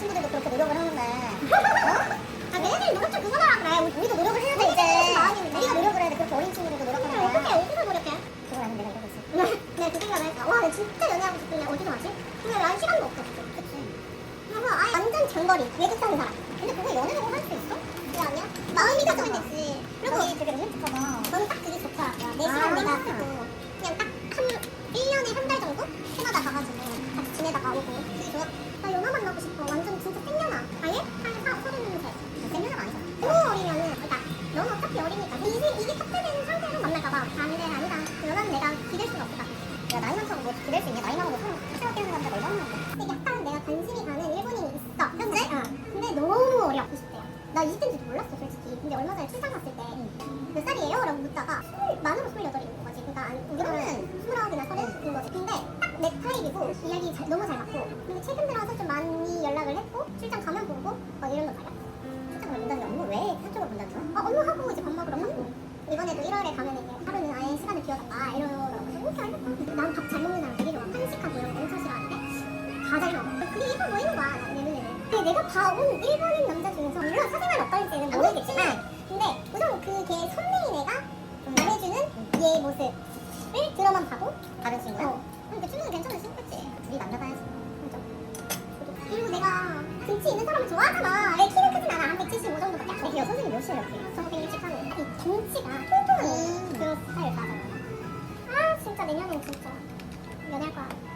살 친구들도 그렇게 노력을 하는데. 어? 아 얘네들이 노력 좀 그만하라 그래. 우리- 우리도 노력을 해야 돼 이제. 마음인데 우리가 노력을 해야 돼. 그렇게 어린 친구들도 노력하는 거야 어떻게 어디서 노력해? 그걸 아는 내가 이러고 있어. 내가 그 생각을 했어. 와 내가 진짜 연애하고 싶은데 어디서 하지? 근데 난 시간도 없어 그치? 그치? 그래서 아예 완전 장거리 외국 사는 사람. 근데 그거 연애라고 할 수 있어? 그게 아니야? 마음이 가져면 되지. 그리고 되게 로맨틱하다. 너는 딱 그게 좋더라고요. 내 시간 내가 쓰고 만날까봐 안돼 아니다. 연하는 내가 기댈 수가 없다. 야 나이 많다고 뭐 기댈 수 있냐? 나이 많고 서로 새로 깨는 남자가 얼마나 많은데 근데 약간 내가 관심이 가는 일본인이 있어. 현재? 응 근데 너무 어려 20대야. 나 20대인지도 몰랐어 솔직히. 근데 얼마 전에 출장 갔을 때 몇 살이에요? 라고 묻다가 스물 만으로 스물여덟인 거지 그러니까 안- 우리는 스물아홉이나 서른인 거지. 근데 딱 내 타입이고 이야기 잘- 너무 잘 맞고 1월에 가면 이제 하루는 아예 시간을 비워달라 이러더라고 그래서 오케이 알겠다 난 밥 잘 먹는 사람 되게 좋아. 한식하고 이런 거 엄청 싫어하는데 다잘 먹어. 그게 일본 모이는 거야 내 눈에는. 근데 내가 봐온 일본인 남자 중에서 물론 사생활 어떨지는 모르겠지만 근데 우선 그걔 선배인 애가 말해주는 얘의 모습을 들어만 봐도 다른 친구야? 어. 그러니까 친구는 괜찮은 친구지? 둘이 만나봐야지. 그리고 내가 등치 있는 사람을 좋아하잖아. 내 키는 크진 않아. 한 175 정도밖에 안 돼. 야 선생님 몇 시에 이렇게? 저 163. 이 덩치가 내년엔 진짜 연애할 거야.